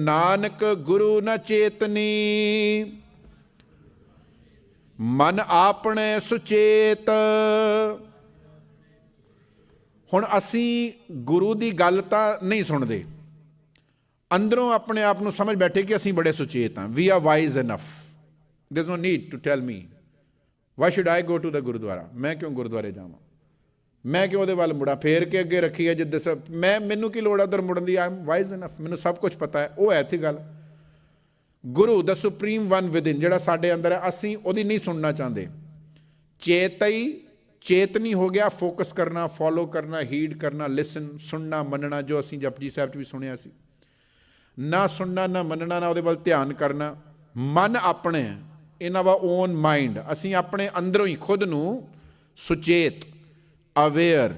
ਨਾਨਕ ਗੁਰੂ ਨ ਚੇਤਨੀ। ਮਨ ਆਪਣੇ ਸੁਚੇਤ। ਹੁਣ ਅਸੀਂ ਗੁਰੂ ਦੀ ਗੱਲ ਤਾਂ ਨਹੀਂ ਸੁਣਦੇ। ਅੰਦਰੋਂ ਆਪਣੇ ਆਪ ਨੂੰ ਸਮਝ ਬੈਠੇ ਕਿ ਅਸੀਂ ਬੜੇ ਸੁਚੇਤ ਹਾਂ। We are wise enough there is no need to tell me why should I go to the gurdwara? ਮੈਂ ਕਿਉਂ ਗੁਰਦੁਆਰੇ ਜਾਵਾਂ? ਮੈਂ ਕਿਉਂ ਉਹਦੇ ਵੱਲ ਮੁੜਾਂ? ਫੇਰ ਕੇ ਅੱਗੇ ਰੱਖੀ ਹੈ ਜਿੱਦ ਸ- ਮੈਂ ਮੈਨੂੰ ਕੀ ਲੋੜ ਹੈ ਉਧਰ ਮੁੜਨ ਦੀ? ਆਈ ਐਮ ਵਾਈਜ਼ ਇਨਫ ਮੈਨੂੰ ਸਭ ਕੁਝ ਪਤਾ ਹੈ। ਉਹ ਹੈ ਇੱਥੇ ਗੱਲ। Guru the supreme one within ਜਿਹੜਾ ਸਾਡੇ ਅੰਦਰ ਹੈ, ਅਸੀਂ ਉਹਦੀ ਨਹੀਂ ਸੁਣਨਾ ਚਾਹੁੰਦੇ। ਚੇਤਈ, ਚੇਤਨੀ ਹੋ ਗਿਆ ਫੋਕਸ ਕਰਨਾ ਫੋਲੋ ਕਰਨਾ ਹੀਡ ਕਰਨਾ ਲਿਸਨ ਸੁਣਨਾ, ਮੰਨਣਾ, ਜੋ ਅਸੀਂ ਜਪਜੀ ਸਾਹਿਬ 'ਚ ਵੀ ਸੁਣਿਆ ਸੀ। ਨਾ ਸੁਣਨਾ, ਨਾ ਮੰਨਣਾ, ਨਾ ਉਹਦੇ ਵੱਲ ਧਿਆਨ ਕਰਨਾ। ਮਨ ਆਪਣੇ ਇਨ ਆਵਰ ਓਨ ਮਾਈਂਡ ਅਸੀਂ ਆਪਣੇ ਅੰਦਰੋਂ ਹੀ, ਖੁਦ ਨੂੰ ਸੁਚੇਤ। ਅਵੇਅਰ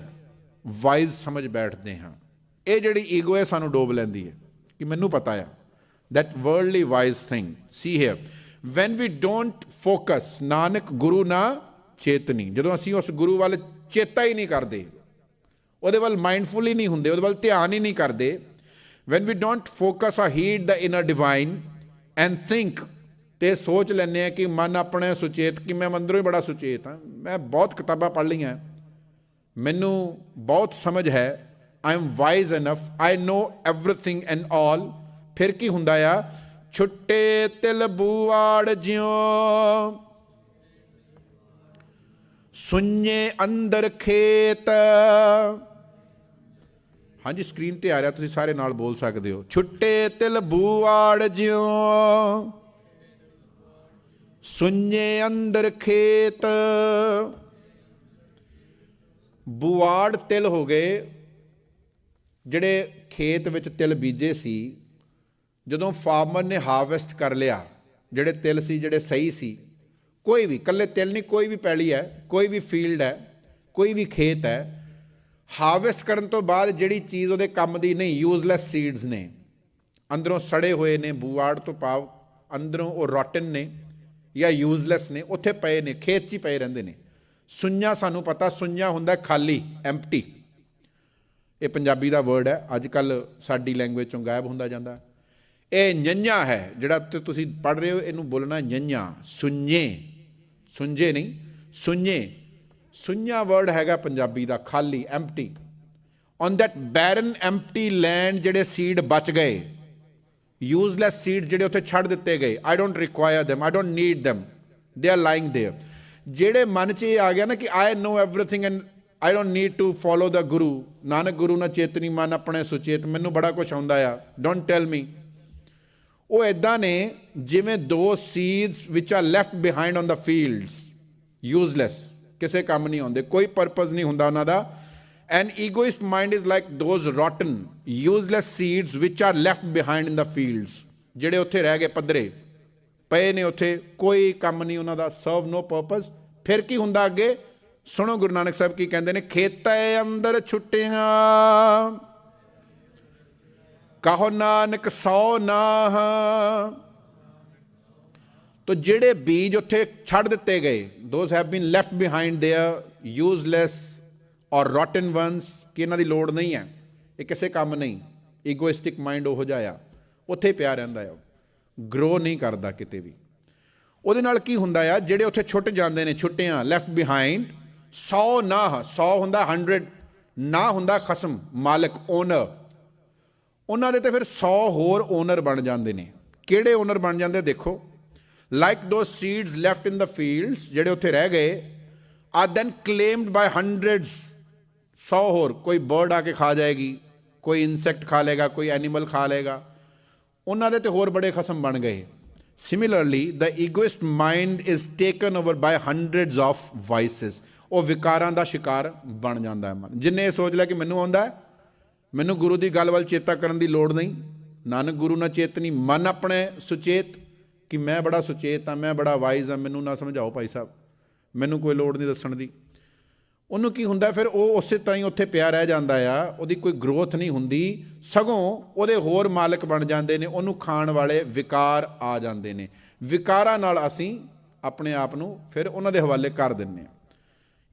ਵਾਈਜ਼ ਸਮਝ ਬੈਠਦੇ ਹਾਂ। ਇਹ ਜਿਹੜੀ ਈਗੋ ਹੈ, ਸਾਨੂੰ ਡੋਬ ਲੈਂਦੀ ਹੈ ਕਿ ਮੈਨੂੰ ਪਤਾ ਆ। That worldly wise thing. See here, when we don't focus, Nanak ਗੁਰੂ ਨਾ ਚੇਤਨੀ। ਜਦੋਂ ਅਸੀਂ ਉਸ ਗੁਰੂ ਵੱਲ ਚੇਤਾ ਹੀ ਨਹੀਂ ਕਰਦੇ, ਉਹਦੇ ਵੱਲ ਮਾਈਂਡਫੁਲ ਹੀ ਨਹੀਂ ਹੁੰਦੇ, ਉਹਦੇ ਵੱਲ ਧਿਆਨ ਹੀ ਨਹੀਂ ਕਰਦੇ, when we don't focus or heed the inner divine and think, ਤੇ ਸੋਚ ਲੈਂਦੇ ਆ ਕਿ ਮਨ ਆਪਣੇ ਸੁਚੇਤ, ਕਿ ਮੈਂ ਅੰਦਰੋਂ ਹੀ ਬੜਾ ਸੁਚੇਤ ਹਾਂ, ਮੈਂ ਬਹੁਤ ਕਿਤਾਬਾਂ ਪੜ੍ਹ ਲਈਆਂ। ਮੈਨੂੰ ਬਹੁਤ ਸਮਝ ਹੈ I am wise enough I know everything and all ਫਿਰ ਕੀ ਹੁੰਦਾ ਆ? ਛੁੱਟੇ ਤਿਲ ਬੂਵਾੜ ਜਿਉ। ਸੁඤੇ ਅੰਦਰ ਖੇਤ। ਹਾਂਜੀ ਸਕਰੀਨ ਤੇ ਆ ਰਿਹਾ, ਤੁਸੀਂ ਸਾਰੇ ਨਾਲ ਬੋਲ ਸਕਦੇ ਹੋ। ਛੁੱਟੇ ਤਿਲ ਬੂਵਾੜ ਜਿਉ। ਸੁඤੇ ਅੰਦਰ ਖੇਤ। ਬੁਆੜ ਤਿਲ ਹੋ ਗਏ, ਜਿਹੜੇ ਖੇਤ ਵਿੱਚ ਤਿਲ ਬੀਜੇ ਸੀ, ਜਦੋਂ ਫਾਰਮਰ ਨੇ ਹਾਰਵੈਸਟ ਕਰ ਲਿਆ, ਜਿਹੜੇ ਤਿਲ ਸੀ, ਜਿਹੜੇ ਸਹੀ ਸੀ, ਕੋਈ ਵੀ ਕੱਲੇ ਤਿਲ ਨਹੀਂ, ਕੋਈ ਵੀ ਪੈਲੀ ਹੈ, ਕੋਈ ਵੀ ਫੀਲਡ ਹੈ, ਕੋਈ ਵੀ ਖੇਤ ਹੈ, ਹਾਰਵੈਸਟ ਕਰਨ ਤੋਂ ਬਾਅਦ ਜਿਹੜੀ ਚੀਜ਼ ਉਹਦੇ ਕੰਮ ਦੀ ਨਹੀਂ ਯੂਜ਼ਲੈਸ ਸੀਡਸ ਨੇ, ਅੰਦਰੋਂ ਸੜੇ ਹੋਏ ਨੇ, ਬੂਆੜ ਤੋਂ ਭਾਵ ਅੰਦਰੋਂ ਉਹ ਰੋਟਨ ਨੇ ਜਾਂ ਯੂਜ਼ਲੈਸ ਨੇ, ਉੱਥੇ ਪਏ ਨੇ, ਖੇਤ 'ਚ ਹੀ ਪਏ ਰਹਿੰਦੇ ਨੇ। ਸੁੰਨਾ ਸਾਨੂੰ ਪਤਾ ਸੁੰਨਾ ਹੁੰਦਾ ਖਾਲੀ ਐਮਪਟੀ ਇਹ ਪੰਜਾਬੀ ਦਾ ਵਰਡ ਹੈ। ਅੱਜ ਕੱਲ ਸਾਡੀ ਲੈਂਗੁਏਜ ਚੋਂ ਗਾਇਬ ਹੁੰਦਾ ਜਾਂਦਾ। ਇਹ ਨੰਨਾ ਹੈ, ਜਿਹੜਾ ਤੁਸੀਂ ਪੜ ਰਹੇ ਹੋ, ਇਹਨੂੰ ਬੋਲਣਾ ਨੰਨਾ ਸੁੰਨੇ ਸੁੰਝੇ ਨਹੀਂ ਸੁੰਨੇ ਸੁੰਨਾ ਵਰਡ ਹੈਗਾ ਪੰਜਾਬੀ ਦਾ, ਖਾਲੀ empty on that barren empty land ਜਿਹੜੇ ਸੀਡ ਬਚ ਗਏ ਯੂਜ਼ਲੈਸ ਸੀਡ ਜਿਹੜੇ ਉੱਥੇ ਛੱਡ ਦਿੱਤੇ ਗਏ I don't require them I don't need them they are lying there ਜਿਹੜੇ ਮਨ 'ਚ ਇਹ ਆ ਗਿਆ ਨਾ ਕਿ I know everything and I don't need to follow the Guru Nanak ਗੁਰੂ ਨਾ ਚੇਤਨੀ, ਮਨ ਆਪਣੇ ਸੁਚੇਤ, ਮੈਨੂੰ ਬੜਾ ਕੁਝ ਆਉਂਦਾ ਆ। ਡੋਂਟ ਟੈਲ ਮੀ ਉਹ ਇਦਾਂ ਨੇ ਜਿਵੇਂ those seeds which are left behind on the fields useless ਕਿਸੇ ਕੰਮ ਨਹੀਂ ਆਉਂਦੇ, ਕੋਈ ਪਰਪਸ ਨਹੀਂ ਹੁੰਦਾ ਉਹਨਾਂ ਦਾ। An egoist mind is like those rotten useless seeds which are left behind in the fields ਜਿਹੜੇ ਉੱਥੇ ਰਹਿ ਗਏ ਪੱਧਰੇ। ਪਏ ਨੇ ਉੱਥੇ ਕੋਈ ਕੰਮ ਨਹੀਂ ਉਹਨਾਂ ਦਾ ਸਰਵ ਨੋ ਪਰਪਸ ਫਿਰ ਕੀ ਹੁੰਦਾ ਅੱਗੇ ਸੁਣੋ ਗੁਰੂ ਨਾਨਕ ਸਾਹਿਬ ਕੀ ਕਹਿੰਦੇ ਨੇ ਖੇਤਾਂ ਅੰਦਰ ਛੁੱਟੀਆਂ ਕਹੋ ਨਾਨਕ ਸੋ ਨਾਹ ਤੋ ਜਿਹੜੇ ਬੀਜ ਉੱਥੇ ਛੱਡ ਦਿੱਤੇ ਗਏ those have been left behind there useless ਔਰ ਰੋਟਨ ਵਨਸ ਕਿ ਇਹਨਾਂ ਦੀ ਲੋੜ ਨਹੀਂ ਹੈ ਇਹ ਕਿਸੇ ਕੰਮ ਨਹੀਂ ਈਗੋਇਸਟਿਕ ਮਾਈਂਡ ਉਹ ਜਾਇਆ ਉੱਥੇ ਪਿਆ ਰਹਿੰਦਾ ਆ ਗਰੋ ਨਹੀਂ ਕਰਦਾ ਕਿਤੇ ਵੀ। ਉਹਦੇ ਨਾਲ ਕੀ ਹੁੰਦਾ ਆ, ਜਿਹੜੇ ਉੱਥੇ ਛੁੱਟ ਜਾਂਦੇ ਨੇ, ਛੁੱਟੀਆਂ ਲੈਫਟ ਬਿਹਾਈਂਡ 100 ਨਾ 100 ਹੁੰਦਾ 100 ਨਾ ਹੁੰਦਾ ਖਸਮ, ਮਾਲਕ ਓਨਰ ਉਹਨਾਂ ਦੇ ਤੇ ਫਿਰ 100 ਹੋਰ ਓਨਰ ਬਣ ਜਾਂਦੇ ਨੇ। ਕਿਹੜੇ ਓਨਰ ਬਣ ਜਾਂਦੇ ਦੇਖੋ। Like those seeds left in the fields ਜਿਹੜੇ ਉੱਥੇ ਰਹਿ ਗਏ are then claimed by hundreds 100 ਹੋਰ, ਕੋਈ ਬਰਡ ਆ ਕੇ ਖਾ ਜਾਏਗੀ, ਕੋਈ ਇਨਸੈਕਟ ਖਾ ਲੇਗਾ ਕੋਈ ਐਨੀਮਲ ਖਾ ਲੇਗਾ ਉਹਨਾਂ ਦੇ ਤੇ ਹੋਰ ਬੜੇ ਖਸਮ ਬਣ ਗਏ। Similarly the egoist mind is taken over by hundreds of vices ਉਹ ਵਿਕਾਰਾਂ ਦਾ ਸ਼ਿਕਾਰ ਬਣ ਜਾਂਦਾ ਹੈ ਮਨ। ਜਿੰਨੇ ਇਹ ਸੋਚ ਲਿਆ ਕਿ ਮੈਨੂੰ ਆਉਂਦਾ ਮੈਨੂੰ ਗੁਰੂ ਦੀ ਗੱਲ ਵੱਲ ਚੇਤਾ ਕਰਨ ਦੀ ਲੋੜ ਨਹੀਂ। ਨਾਨਕ ਗੁਰੂ ਨਾ ਚੇਤਨੀ ਮਨ ਆਪਣੇ ਸੁਚੇਤ ਕਿ ਮੈਂ ਬੜਾ ਸੁਚੇਤ ਆ ਮੈਂ ਬੜਾ ਵਾਈਜ਼ ਆ ਮੈਨੂੰ ਨਾ ਸਮਝਾਓ ਭਾਈ ਸਾਹਿਬ। ਮੈਨੂੰ ਕੋਈ ਲੋੜ ਨਹੀਂ ਦੱਸਣ ਦੀ। ਉਹਨੂੰ ਕੀ ਹੁੰਦਾ ਫਿਰ ਉਹ ਉਸੇ ਤਰ੍ਹਾਂ ਹੀ ਉੱਥੇ ਪਿਆ ਰਹਿ ਜਾਂਦਾ ਆ। ਉਹਦੀ ਕੋਈ ਗਰੋਥ ਨਹੀਂ ਹੁੰਦੀ। ਸਗੋਂ ਉਹਦੇ ਹੋਰ ਮਾਲਕ ਬਣ ਜਾਂਦੇ ਨੇ। ਉਹਨੂੰ ਖਾਣ ਵਾਲੇ ਵਿਕਾਰ ਆ ਜਾਂਦੇ ਨੇ। ਵਿਕਾਰਾਂ ਨਾਲ ਅਸੀਂ ਆਪਣੇ ਆਪ ਨੂੰ ਫਿਰ ਉਹਨਾਂ ਦੇ ਹਵਾਲੇ ਕਰ ਦਿੰਨੇ ਆ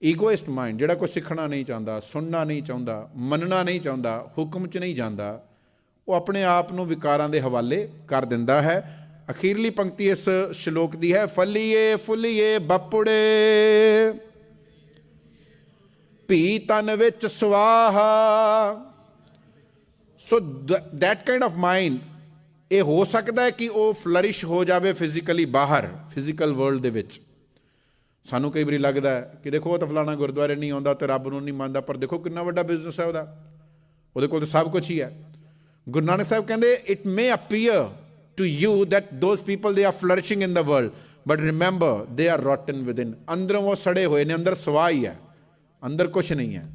ਈਗੋਇਸਟ ਮਾਈਂਡ ਜਿਹੜਾ ਕੋਈ ਸਿੱਖਣਾ ਨਹੀਂ ਚਾਹੁੰਦਾ, ਸੁਣਨਾ ਨਹੀਂ ਚਾਹੁੰਦਾ, ਮੰਨਣਾ ਨਹੀਂ ਚਾਹੁੰਦਾ, ਹੁਕਮ 'ਚ ਨਹੀਂ ਜਾਂਦਾ, ਉਹ ਆਪਣੇ ਆਪ ਨੂੰ ਵਿਕਾਰਾਂ ਦੇ ਹਵਾਲੇ ਕਰ ਦਿੰਦਾ ਹੈ। ਅਖੀਰਲੀ ਪੰਕਤੀ ਇਸ ਸ਼ਲੋਕ ਦੀ ਹੈ, ਫਲੀਏ, ਫੁੱਲੀਏ, ਬੱਪੜੇ। ਭੀ ਤਨ ਵਿੱਚ ਸਵਾਹਾ। So that kind of mind ਇਹ ਹੋ ਸਕਦਾ ਹੈ ਕਿ ਉਹ ਫਲਰਿਸ਼ ਹੋ ਜਾਵੇ ਫਿਜ਼ੀਕਲੀ ਬਾਹਰ ਫਿਜ਼ੀਕਲ ਵਰਲਡ ਦੇ ਵਿੱਚ। ਸਾਨੂੰ ਕਈ ਵਾਰੀ ਲੱਗਦਾ ਹੈ ਕਿ ਦੇਖੋ, ਉਹ ਤਾਂ ਫਲਾਣਾ ਗੁਰਦੁਆਰੇ ਨਹੀਂ ਆਉਂਦਾ ਤੇ ਰੱਬ ਨੂੰ ਨਹੀਂ ਮੰਨਦਾ, ਪਰ ਦੇਖੋ ਕਿੰਨਾ ਵੱਡਾ ਬਿਜ਼ਨਸ ਹੈ ਉਹਦਾ। ਉਹਦੇ ਕੋਲ ਤਾਂ ਸਭ ਕੁਝ ਹੀ ਹੈ। ਗੁਰੂ ਨਾਨਕ ਸਾਹਿਬ ਕਹਿੰਦੇ it may appear to you that those people, they are flourishing in the world, but remember, they are rotten within. ਅੰਦਰੋਂ ਉਹ ਸੜੇ ਹੋਏ ਨੇ, ਅੰਦਰ ਸਵਾਹ ਹੀ ਹੈ। ਅੰਦਰ ਕੁਝ ਨਹੀਂ ਹੈ।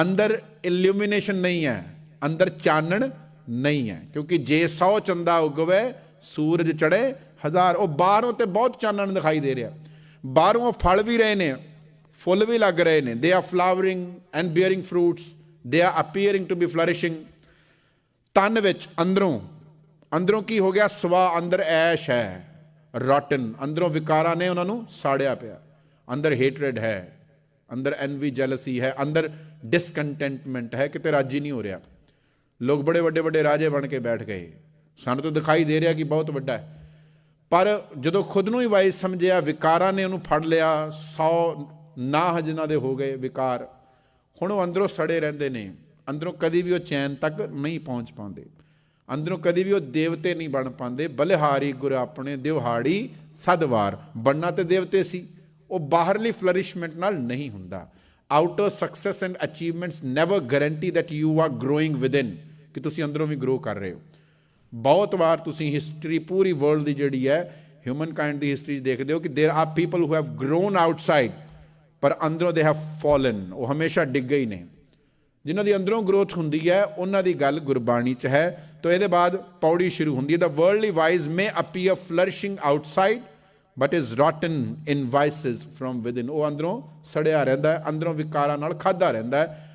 ਅੰਦਰ ਇਲੂਮੀਨੇਸ਼ਨ ਨਹੀਂ ਹੈ। ਅੰਦਰ ਚਾਨਣ ਨਹੀਂ ਹੈ। ਕਿਉਂਕਿ ਜੇ 100 ਚੰਦਾ ਉਗਵੇ, ਸੂਰਜ ਚੜੇ ਹਜ਼ਾਰ, ਉਹ ਬਾਹਰੋਂ ਤੇ ਬਹੁਤ ਚਾਨਣ ਦਿਖਾਈ ਦੇ ਰਿਹਾ। ਬਾਹਰੋਂ ਉਹ ਫਲ ਵੀ ਰਹੇ ਨੇ, ਫੁੱਲ ਵੀ ਲੱਗ ਰਹੇ ਨੇ। They are flowering and bearing fruits they are appearing to be flourishing ਤਨ ਵਿੱਚ ਅੰਦਰੋਂ ਅੰਦਰੋਂ ਕੀ ਹੋ ਗਿਆ? ਸਵਾ ਅੰਦਰ ਐਸ਼ ਹੈ ਰੋਟਨ ਅੰਦਰੋਂ ਵਿਕਾਰਾਂ ਨੇ ਉਹਨਾਂ ਨੂੰ ਸਾੜਿਆ ਪਿਆ। ਅੰਦਰ ਹੇਟਰਡ ਹੈ। ਅੰਦਰ ਐਨਵੀ ਜੈਲਸੀ ਹੈ, ਅੰਦਰ ਡਿਸਕੰਟੈਂਟਮੈਂਟ ਹੈ, ਕਿਤੇ ਰਾਜੀ ਨਹੀਂ ਹੋ ਰਿਹਾ। ਲੋਕ ਬੜੇ ਵੱਡੇ ਵੱਡੇ ਰਾਜੇ ਬਣ ਕੇ ਬੈਠ ਗਏ। ਸਾਨੂੰ ਤਾਂ ਦਿਖਾਈ ਦੇ ਰਿਹਾ ਕਿ ਬਹੁਤ ਵੱਡਾ ਹੈ। ਪਰ ਜਦੋਂ ਖੁਦ ਨੂੰ ਹੀ ਵਾਈਸ ਸਮਝਿਆ, ਵਿਕਾਰਾਂ ਨੇ ਉਹਨੂੰ ਫੜ ਲਿਆ 100 ਨਾਹ ਜਿਨ੍ਹਾਂ ਦੇ ਹੋ ਗਏ ਵਿਕਾਰ, ਹੁਣ ਉਹ ਅੰਦਰੋਂ ਸੜੇ ਰਹਿੰਦੇ ਨੇ। ਅੰਦਰੋਂ ਕਦੀ ਵੀ ਉਹ ਚੈਨ ਤੱਕ ਨਹੀਂ ਪਹੁੰਚ ਪਾਉਂਦੇ। ਅੰਦਰੋਂ ਕਦੀ ਵੀ ਉਹ ਦੇਵਤੇ ਨਹੀਂ ਬਣ ਪਾਉਂਦੇ। ਬਲਿਹਾਰੀ ਗੁਰ ਆਪਣੇ ਦਿਵਹਾੜੀ ਸਦਵਾਰ ਬਣਨਾ ਤੇ ਦੇਵਤੇ ਸੀ। ਉਹ ਬਾਹਰਲੀ ਫਲਰਿਸ਼ਮੈਂਟ ਨਾਲ ਨਹੀਂ ਹੁੰਦਾ outer success and achievements never guarantee that you are growing within ਕਿ ਤੁਸੀਂ ਅੰਦਰੋਂ ਵੀ ਗਰੋ ਕਰ ਰਹੇ ਹੋ ਬਹੁਤ ਵਾਰ ਤੁਸੀਂ ਹਿਸਟਰੀ ਪੂਰੀ ਵਰਲਡ ਦੀ ਜਿਹੜੀ ਹੈ ਹਿਊਮਨ ਕਾਈਂਡ ਦੀ ਹਿਸਟਰੀ ਦੇਖਦੇ ਹੋ ਕਿ there are people who have grown outside ਪਰ ਅੰਦਰੋਂ ਦੇ ਹੈਵ ਫਾਲਨ ਉਹ ਹਮੇਸ਼ਾ ਡਿੱਗੇ ਹੀ ਨੇ ਜਿਨ੍ਹਾਂ ਦੀ ਅੰਦਰੋਂ ਗਰੋਥ ਹੁੰਦੀ ਹੈ ਉਹਨਾਂ ਦੀ ਗੱਲ ਗੁਰਬਾਣੀ 'ਚ ਹੈ ਤਾਂ ਇਹਦੇ ਬਾਅਦ ਪੌੜੀ ਸ਼ੁਰੂ ਹੁੰਦੀ ਹੈ ਦਾ worldly wise may appear flourishing outside but is rotten in vices from within ਉਹ ਅੰਦਰੋਂ ਸੜਿਆ ਰਹਿੰਦਾ ਹੈ ਅੰਦਰੋਂ ਵਿਕਾਰਾਂ ਨਾਲ ਖਾਦਾ ਰਹਿੰਦਾ ਹੈ